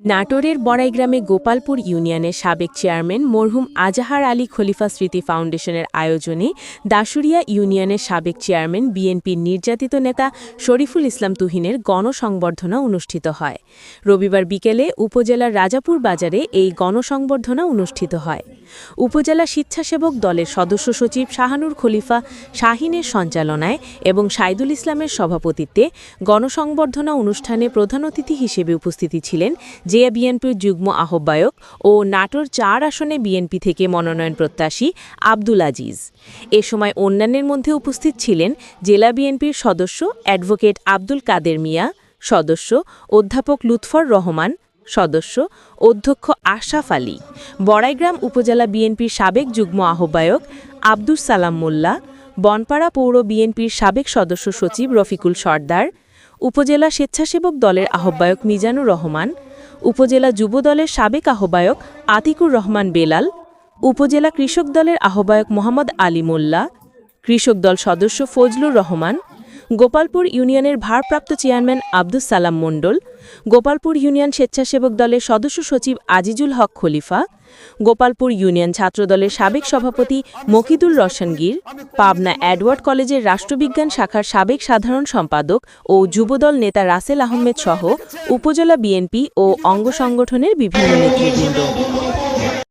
নাটোরের বড়াইগ্রামে গোপালপুর ইউনিয়নের সাবেক চেয়ারম্যান মরহুম আজাহার আলী খলিফা স্মৃতি ফাউন্ডেশনের আয়োজনে দাসুরিয়া ইউনিয়নের সাবেক চেয়ারম্যান বিএনপির নির্যাতিত নেতা শরীফুল ইসলাম তুহিনের গণসংবর্ধনা অনুষ্ঠিত হয়। রবিবার বিকেলে উপজেলার রাজাপুর বাজারে এই গণসংবর্ধনা অনুষ্ঠিত হয়। উপজেলা স্বেচ্ছাসেবক দলের সদস্য সচিব শাহানুর খলিফা শাহিনের সঞ্চালনায় এবং সাইদুল ইসলামের সভাপতিত্বে গণসংবর্ধনা অনুষ্ঠানে প্রধান অতিথি হিসেবে উপস্থিতি ছিলেন জেয়া বিএনপির যুগ্ম আহ্বায়ক ও নাটোর চার আসনে বিএনপি থেকে মনোনয়ন প্রত্যাশী আব্দুল আজিজ। এ সময় অন্যান্যের মধ্যে উপস্থিত ছিলেন জেলা বিএনপির সদস্য অ্যাডভোকেট আব্দুল কাদের মিয়া, সদস্য অধ্যাপক লুৎফর রহমান সদস্য অধ্যক্ষ আশাফ আলী, বড়াইগ্রাম উপজেলা বিএনপির সাবেক যুগ্ম আহ্বায়ক আব্দুস সালাম মোল্লা, বনপাড়া পৌর বিএনপির সাবেক সদস্য সচিব রফিকুল সর্দার, উপজেলা স্বেচ্ছাসেবক দলের আহ্বায়ক মিজানুর রহমান, উপজেলা যুব দলের সাবেক আহ্বায়ক আতিকুর রহমান বেলাল, উপজেলা কৃষক দলের আহ্বায়ক মোহাম্মদ আলী মোল্লা, কৃষক দল সদস্য ফজলুর রহমান গোপালপুর ইউনিয়নের ভারপ্রাপ্ত চেয়ারম্যান আব্দুস সালাম মণ্ডল, গোপালপুর ইউনিয়ন স্বেচ্ছাসেবক দলের সদস্য সচিব আজিজুল হক খলিফা, গোপালপুর ইউনিয়ন ছাত্রদলের সাবেক সভাপতি মকিদুল রশনগীর পাবনা অ্যাডওয়ার্ড কলেজের রাষ্ট্রবিজ্ঞান শাখার সাবেক সাধারণ সম্পাদক ও যুবদল নেতা রাসেল আহমেদ সহ উপজেলা বিএনপি ও অঙ্গ সংগঠনের বিভিন্ন নেতৃবৃন্দ।